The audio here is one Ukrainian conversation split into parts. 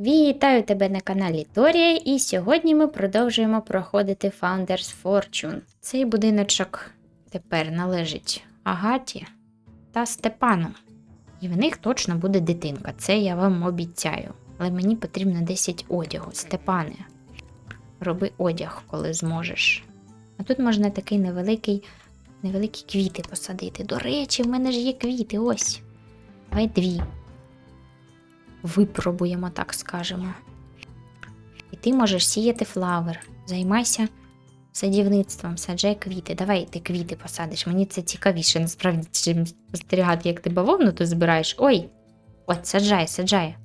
Вітаю тебе на каналі Торія, і сьогодні ми продовжуємо проходити Founders Fortune. Цей будиночок тепер належить Агаті та Степану. І в них точно буде дитинка, це я вам обіцяю. Але мені потрібно 10 одягу. Степане, роби одяг, коли зможеш. А тут можна такий невеликий, невеликі квіти посадити. До речі, в мене ж є квіти, ось. Давай дві випробуємо, так скажемо. І ти можеш сіяти флавер. Займайся садівництвом, саджай квіти. Давай ти квіти посадиш. Мені це цікавіше, насправді, чим спостерігати, як ти бавовну тут збираєш. Ой! От, саджай, саджай.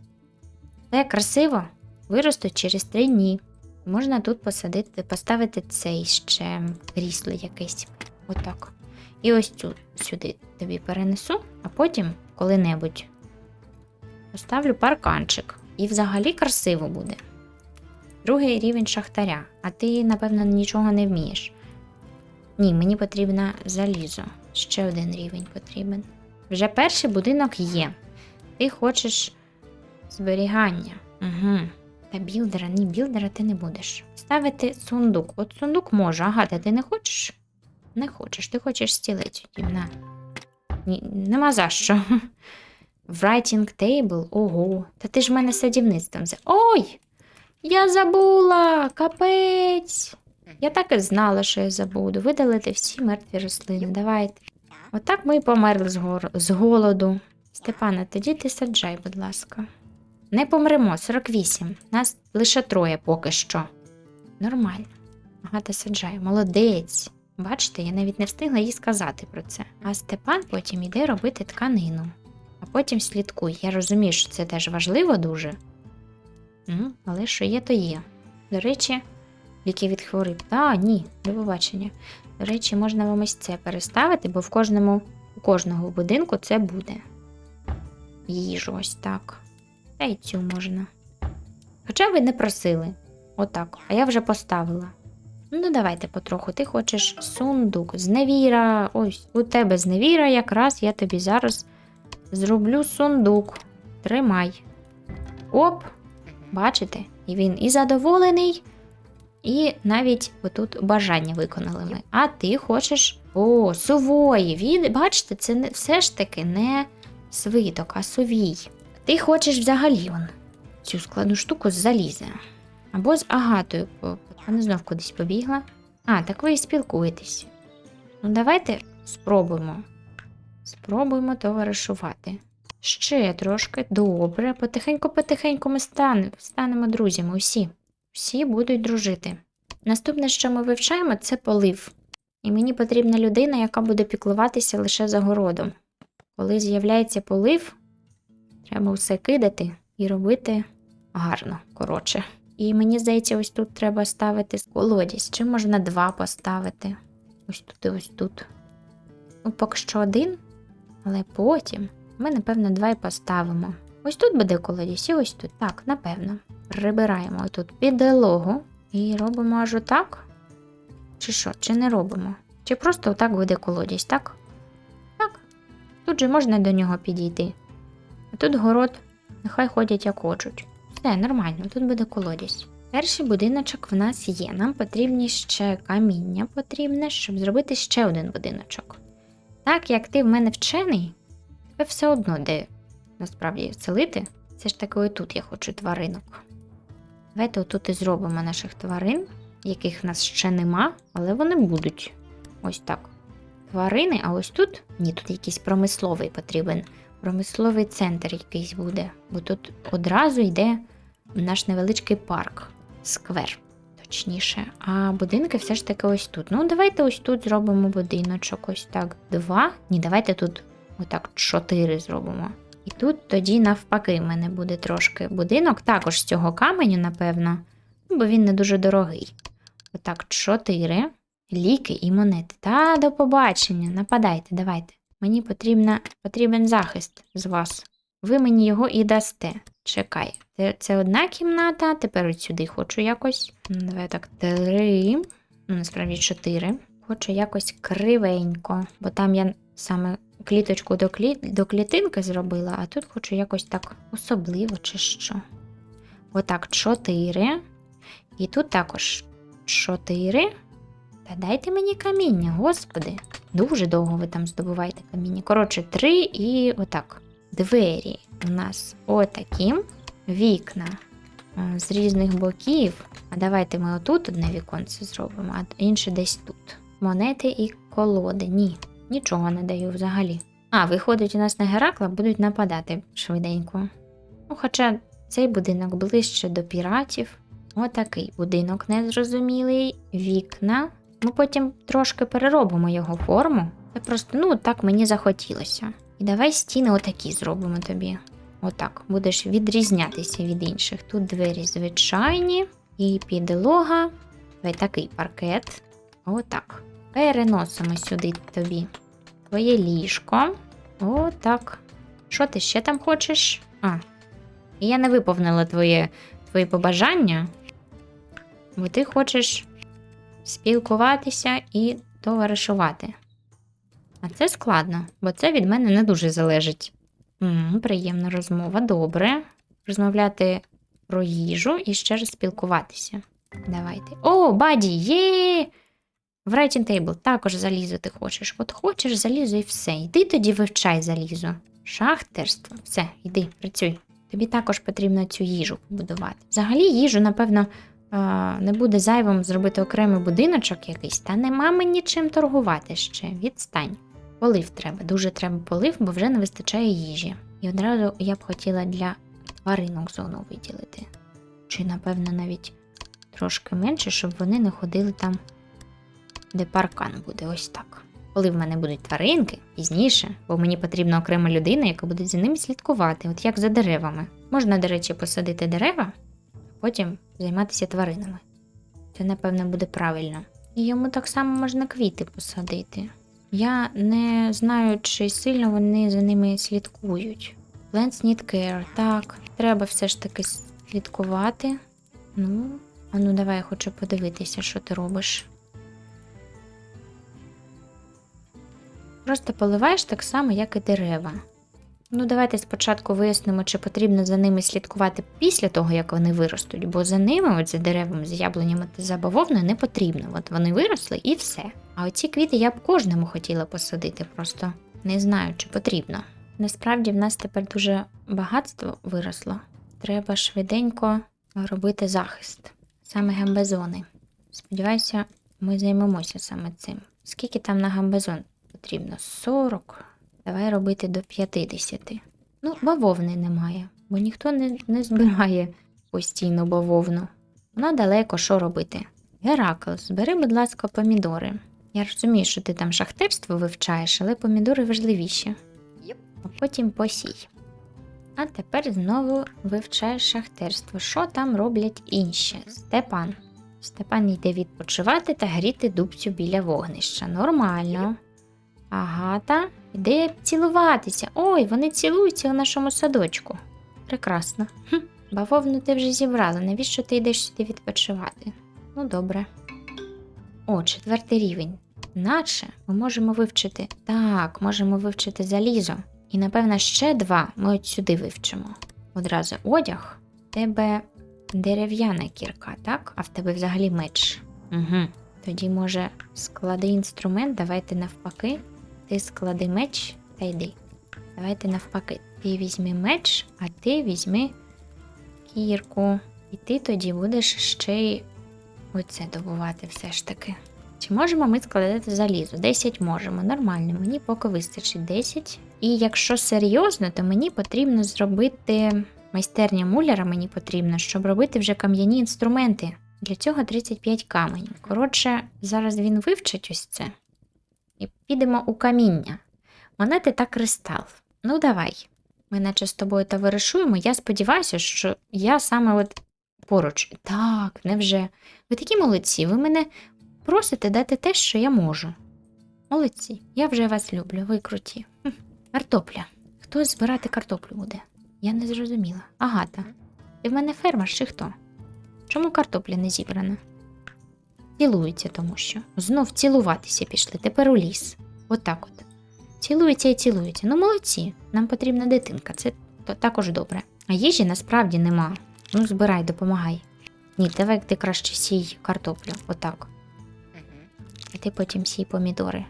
Це красиво. Виростуть через три дні. Можна тут посадити, поставити цей ще крісло якесь. Отак. І ось цю сюди тобі перенесу, а потім коли-небудь Поставлю парканчик. І взагалі красиво буде. Другий рівень шахтаря. А ти, напевно, нічого не вмієш. Ні, мені потрібно залізо. Ще один рівень потрібен. Вже перший будинок є. Ти хочеш зберігання. Угу. Та білдера, ні, білдера ти не будеш. Ставити сундук. От сундук може. Агата, ти не хочеш? Не хочеш. Ти хочеш стілець. Нема за що. Writing table, ого. Та ти ж в мене садівництвом. Ой! Я забула! Капець! Я так і знала, що я забуду. Видалити всі мертві рослини. Давайте. Отак ми й померли з, гор... з голоду. Степана, тоді ти саджай, будь ласка. Не помремо, 48. Нас лише троє поки що. Нормально. Ага, ти саджай, молодець. Бачите, я навіть не встигла їй сказати про це. А Степан потім іде робити тканину а потім слідкуй. Я розумію, що це теж важливо дуже. Але що є, то є. До речі, ліки від хвороб. Та, ні, до побачення. До речі, можна вам ось це переставити, бо в кожному, у кожного будинку це буде. Їжу ось так. Та й цю можна. Хоча ви не просили. Отак. А я вже поставила. Ну, давайте потроху. Ти хочеш сундук, зневіра. Ось у тебе зневіра, якраз я тобі зараз Зроблю сундук. Тримай. Оп! Бачите? І він і задоволений, і навіть отут бажання виконали ми. А ти хочеш. О, сувої. Він, бачите, це не, все ж таки не свиток, а сувій. Ти хочеш взагалі он, цю складну штуку з заліза. Або з агатою. Вона знов кудись побігла. А, так ви і спілкуєтесь. Ну, давайте спробуємо. Спробуємо товаришувати. Ще трошки добре. Потихеньку-потихеньку ми стане, станемо друзями. Усі. Всі будуть дружити. Наступне, що ми вивчаємо, це полив. І мені потрібна людина, яка буде піклуватися лише за городом. Коли з'являється полив, треба все кидати і робити гарно, коротше. І мені здається, ось тут треба ставити колодязь. Чи можна два поставити? Ось тут і ось тут. Ну, поки що один, але потім ми, напевно, два і поставимо. Ось тут буде колодязь, і ось тут. Так, напевно. Прибираємо тут підлогу і робимо аж отак. Чи що, чи не робимо? Чи просто отак буде колодязь, так? Так. Тут же можна до нього підійти. А тут город, нехай ходять як хочуть. Все, нормально, тут буде колодязь. Перший будиночок в нас є. Нам потрібні ще каміння потрібне, щоб зробити ще один будиночок. Так як ти в мене вчений, тебе все одно де насправді селити. Це ж таки тут я хочу тваринок. Давайте отут і зробимо наших тварин, яких в нас ще нема, але вони будуть. Ось так. Тварини, а ось тут ні, тут якийсь промисловий потрібен. Промисловий центр якийсь буде, бо тут одразу йде наш невеличкий парк, сквер, точніше. А будинки все ж таки ось тут. Ну, давайте ось тут зробимо будиночок. Ось так. Два. Ні, давайте тут отак чотири зробимо. І тут тоді, навпаки, в мене буде трошки будинок, також з цього каменю, напевно, ну, бо він не дуже дорогий. Отак, чотири. Ліки і монети. Та до побачення. Нападайте, давайте. Мені потрібна, потрібен захист з вас. Ви мені його і дасте. Чекай. Це, одна кімната, тепер от сюди хочу якось. Давай так, три. Ну, насправді чотири. Хочу якось кривенько, бо там я саме кліточку до, клі... до клітинки зробила, а тут хочу якось так особливо чи що. Отак, 4. І тут також 4. Та дайте мені каміння, господи. Дуже довго ви там здобуваєте каміння. Коротше, 3 і отак. Двері у нас отакі. Вікна е, з різних боків. А давайте ми отут одне віконце зробимо, а інше десь тут. Монети і колоди. Ні, нічого не даю взагалі. А, виходить, у нас на Геракла будуть нападати швиденько. Ну, хоча цей будинок ближче до піратів. Отакий будинок незрозумілий, вікна. Ми потім трошки переробимо його форму. Це просто, ну, так мені захотілося. І давай стіни отакі зробимо тобі. Отак, будеш відрізнятися від інших. Тут двері звичайні і підлога. Давай такий паркет. Отак. Переносимо сюди тобі твоє ліжко. Отак. Що ти ще там хочеш? А. Я не виповнила твоє, твої побажання, бо ти хочеш спілкуватися і товаришувати. А це складно, бо це від мене не дуже залежить. Приємна розмова, добре. Розмовляти про їжу і ще раз спілкуватися. Давайте. О, баді, є! В writing table також залізо ти хочеш. От хочеш залізо і все. Йди тоді вивчай залізо. Шахтерство. Все, йди, працюй. Тобі також потрібно цю їжу побудувати. Взагалі, їжу, напевно, не буде зайвим зробити окремий будиночок якийсь, та нема мені чим торгувати ще. Відстань. Полив треба, дуже треба полив, бо вже не вистачає їжі. І одразу я б хотіла для тваринок зону виділити. Чи, напевно, навіть трошки менше, щоб вони не ходили там, де паркан буде, ось так. Коли в мене будуть тваринки, пізніше, бо мені потрібна окрема людина, яка буде за ними слідкувати, от як за деревами. Можна, до речі, посадити дерева, а потім займатися тваринами. Це, напевно, буде правильно. І йому так само можна квіти посадити. Я не знаю, чи сильно вони за ними слідкують. Plants need care. Так, треба все ж таки слідкувати. Ну, а ну давай я хочу подивитися, що ти робиш. Просто поливаєш так само, як і дерева. Ну, давайте спочатку вияснимо, чи потрібно за ними слідкувати після того, як вони виростуть, бо за ними, от за деревами, за яблунями та за бавовною, не потрібно. От вони виросли і все. А оці квіти я б кожному хотіла посадити, просто не знаю, чи потрібно. Насправді в нас тепер дуже багатство виросло. Треба швиденько робити захист, саме гамбезони. Сподіваюся, ми займемося саме цим. Скільки там на гамбезон потрібно? 40. Давай робити до 50. Ну, бавовни немає, бо ніхто не, не збирає постійно бавовну. Вона далеко що робити. Геракл, збери, будь ласка, помідори. Я розумію, що ти там шахтерство вивчаєш, але помідори важливіші. А потім посій. А тепер знову вивчаєш шахтерство. Що там роблять інші? Степан. Степан йде відпочивати та гріти дубцю біля вогнища. Нормально. Агата йде цілуватися. Ой, вони цілуються у нашому садочку. Прекрасно. Хм, бавовну ти вже зібрала. Навіщо ти йдеш сюди відпочивати? Ну, добре. О, четвертий рівень. Наче ми можемо вивчити. Так, можемо вивчити залізо. І, напевно, ще два ми от сюди вивчимо. Одразу одяг. В тебе дерев'яна кірка, так? А в тебе взагалі меч. Угу. Тоді, може, склади інструмент, давайте навпаки. Ти склади меч та йди. Давайте навпаки. Ти візьми меч, а ти візьми кірку. І ти тоді будеш ще й оце добувати все ж таки. Чи можемо ми складати залізо? 10 можемо, нормально, мені поки вистачить 10. І якщо серйозно, то мені потрібно зробити майстерня муляра, мені потрібно, щоб робити вже кам'яні інструменти. Для цього 35 каменів. Коротше, зараз він вивчить ось це. І підемо у каміння. Монети та кристал. Ну, давай. Ми наче з тобою товаришуємо. Я сподіваюся, що я саме от поруч. Так, невже? Ви такі молодці, ви мене просите дати те, що я можу. Молодці, я вже вас люблю, ви круті. Картопля. Хто збирати картоплю буде? Я не зрозуміла. Агата, ти в мене фермер чи хто? Чому картопля не зібрана? Цілуються, тому що. Знов цілуватися пішли, тепер у ліс. Отак от. Цілуються і цілуються. Ну, молодці, нам потрібна дитинка, це також добре. А їжі насправді нема. Ну, збирай, допомагай. Ні, давай ти краще сій картоплю. Отак. А ти потім сій помідори.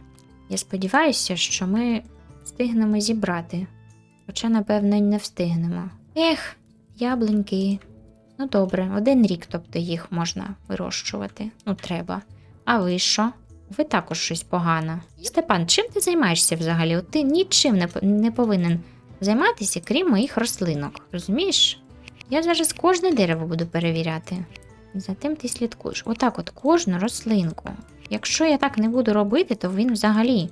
Я сподіваюся, що ми встигнемо зібрати. Хоча, напевно, не встигнемо. Ех, яблуньки. Ну добре, один рік, тобто їх можна вирощувати. Ну, треба. А ви що? Ви також щось погано. Степан, чим ти займаєшся взагалі? Ти нічим не, не повинен займатися, крім моїх рослинок. Розумієш? Я зараз кожне дерево буду перевіряти. За тим ти слідкуєш. Отак, от кожну рослинку. Якщо я так не буду робити, то він взагалі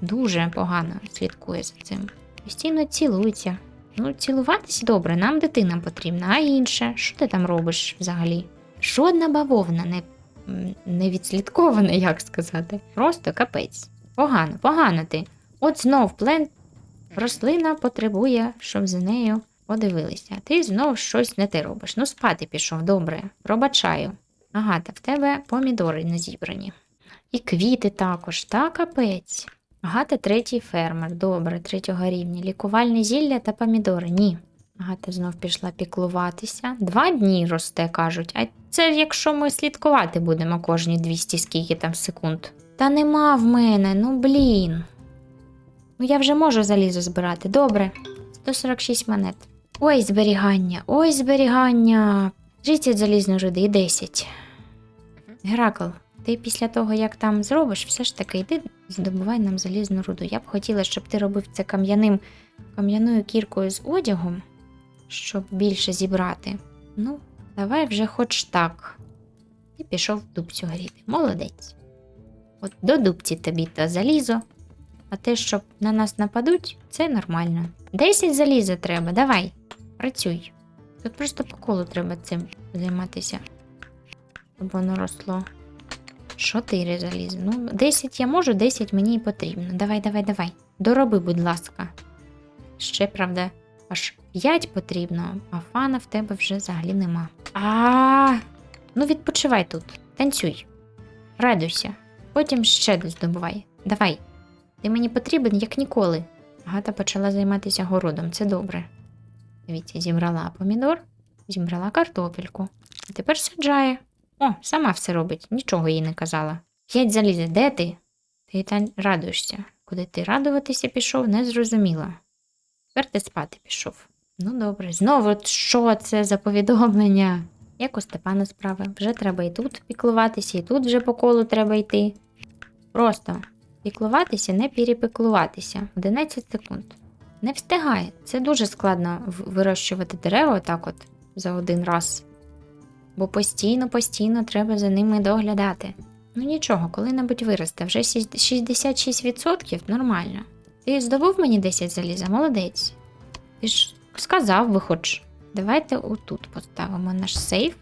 дуже погано слідкує за цим. Постійно цілується. Ну, цілуватись добре, нам дитина потрібна, а інше, що ти там робиш взагалі? Жодна бавовна не, не відслідкована, як сказати. Просто капець. Погано, погано ти. От знов плен рослина потребує, щоб за нею подивилися. Ти знов щось не ти робиш. Ну, спати пішов, добре, пробачаю. Агата, в тебе помідори не зібрані. І квіти також, та капець. Агата третій фермер, добре, третього рівня. Лікувальне зілля та помідори. Ні. Агата знов пішла піклуватися. Два дні росте, кажуть. А це якщо ми слідкувати будемо кожні 200 скільки там секунд. Та нема в мене, ну блін. Ну я вже можу залізо збирати. Добре. 146 монет. Ой, зберігання, ой, зберігання. 30 залізної руди і 10. Геракл, ти після того, як там зробиш, все ж таки йди здобувай нам залізну руду. Я б хотіла, щоб ти робив це кам'яним кам'яною кіркою з одягом, щоб більше зібрати. Ну, давай вже хоч так. І пішов в дубцю гріти. Молодець. От до дубці тобі то залізо, а те, щоб на нас нападуть, це нормально. 10 заліза треба, давай, працюй. Тут просто по колу треба цим займатися, щоб воно росло. Чотири заліза. Ну, 10 я можу, 10 мені і потрібно. Давай, давай, давай. Дороби, будь ласка. Ще, правда, аж 5 потрібно, а фана в тебе вже взагалі нема. А, ну відпочивай тут, танцюй, радуйся. Потім ще десь здобувай. Давай. Ти мені потрібен, як ніколи. Гата почала займатися городом, це добре. Дивіться, зібрала помідор, зібрала картопельку. А тепер саджає. О, сама все робить, нічого їй не казала. П'ять залізе, де ти? Ти та радуєшся. Куди ти радуватися пішов, не зрозуміла. Тепер ти спати пішов. Ну добре, знову що це за повідомлення? Як у Степана справи, вже треба і тут піклуватися, і тут вже по колу треба йти. Просто піклуватися, не перепіклуватися. 11 секунд. Не встигає. Це дуже складно вирощувати дерева отак от за один раз бо постійно, постійно треба за ними доглядати. Ну нічого, коли-небудь виросте, вже 66% нормально. Ти здобув мені 10 заліза, молодець. Ти ж сказав би хоч. Давайте отут поставимо наш сейф.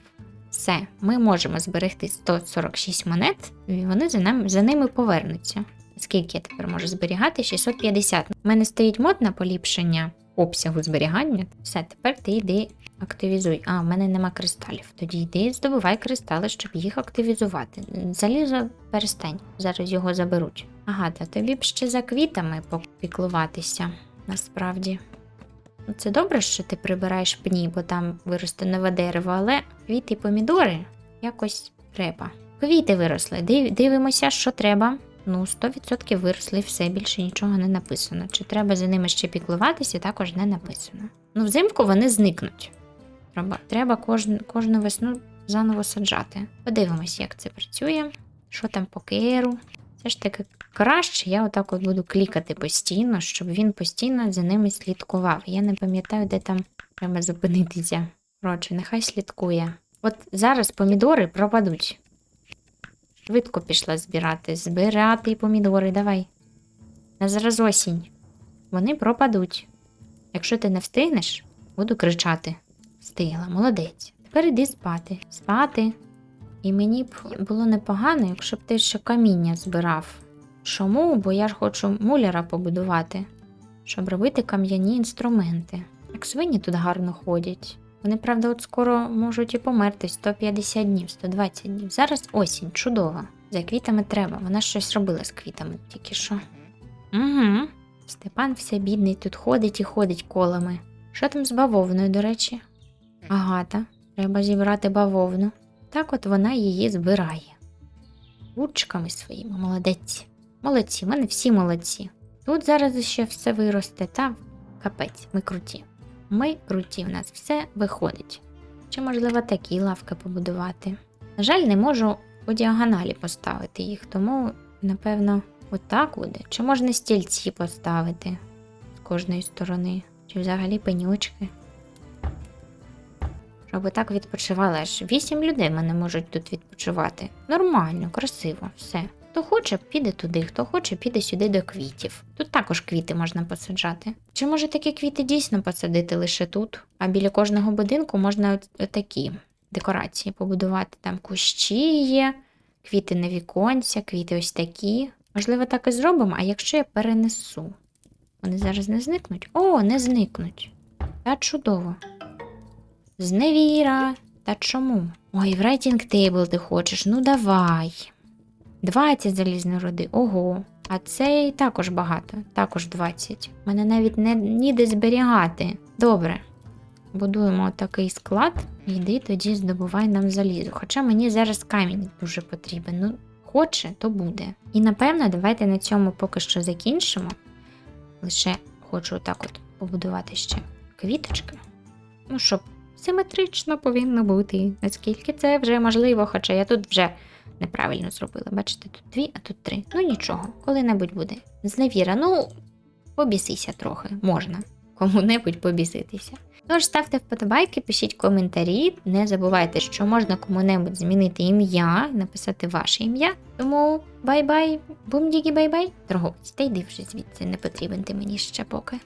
Все, ми можемо зберегти 146 монет, і вони за, нам, за ними повернуться. Скільки я тепер можу зберігати? 650. У мене стоїть мод на поліпшення обсягу зберігання. Все, тепер ти йди активізуй. А, в мене нема кристалів. Тоді йди, здобувай кристали, щоб їх активізувати. Залізо перестань, зараз його заберуть. Ага, та тобі б ще за квітами попіклуватися, насправді. Ну, Це добре, що ти прибираєш пні, бо там виросте нове дерево, але квіти і помідори якось треба. Квіти виросли. Див- Дивимося, що треба. Ну, 100% виросли, все більше нічого не написано. Чи треба за ними ще піклуватися, також не написано. Ну, взимку вони зникнуть. Треба, треба кожну, кожну весну заново саджати. Подивимось, як це працює. Що там по керу. Все ж таки краще я отак от буду клікати постійно, щоб він постійно за ними слідкував. Я не пам'ятаю, де там треба зупинитися. Коротше, нехай слідкує. От зараз помідори пропадуть. Швидко пішла збирати. Збирати помідори, давай. На зараз осінь. Вони пропадуть. Якщо ти не встигнеш, буду кричати. Встигла, молодець. Тепер іди спати. Спати. І мені б було непогано, якщо б ти ще каміння збирав. Чому? Бо я ж хочу муляра побудувати, щоб робити кам'яні інструменти. Як свині тут гарно ходять. Вони, правда, от скоро можуть і померти 150 днів, 120 днів. Зараз осінь, чудова. За квітами треба. Вона щось робила з квітами тільки що. Угу. Степан все бідний тут ходить і ходить колами. Що там з бавовною, до речі? Агата. Треба зібрати бавовну. Так от вона її збирає. Ручками своїми, молодець. Молодці, в мене всі молодці. Тут зараз ще все виросте, та капець, ми круті. Ми круті, в нас все виходить. Чи можливо такі лавки побудувати? На жаль, не можу по діагоналі поставити їх, тому, напевно, отак буде. Чи можна стільці поставити з кожної сторони? Чи взагалі пенючки? Щоб так відпочивали. Аж вісім людей мене можуть тут відпочивати. Нормально, красиво, все. Хто хоче, піде туди, хто хоче, піде сюди до квітів. Тут також квіти можна посаджати. Чи може такі квіти дійсно посадити лише тут? А біля кожного будинку можна такі декорації побудувати. Там кущі є, квіти на віконця, квіти ось такі. Можливо, так і зробимо, а якщо я перенесу? Вони зараз не зникнуть? О, не зникнуть. Та чудово. Зневіра. Та чому? Ой, в рейтинг тейбл ти хочеш. Ну давай. 20 залізної руди. Ого. А цей також багато. Також 20. У мене навіть не ніде зберігати. Добре. Будуємо такий склад. Йди тоді здобувай нам залізо. Хоча мені зараз камінь дуже потрібен. Ну, хоче, то буде. І напевно, давайте на цьому поки що закінчимо. Лише хочу так от побудувати ще квіточки. Ну, щоб симетрично повинно бути. Наскільки це вже можливо, хоча я тут вже неправильно зробила. Бачите, тут дві, а тут три. Ну нічого, коли-небудь буде. Зневіра, ну, побісися трохи, можна кому-небудь побіситися. Тож ставте вподобайки, пишіть коментарі. Не забувайте, що можна кому-небудь змінити ім'я, написати ваше ім'я. Тому бай-бай, бум-дігі бай-бай. Торговець, та йди вже звідси, не потрібен ти мені ще поки.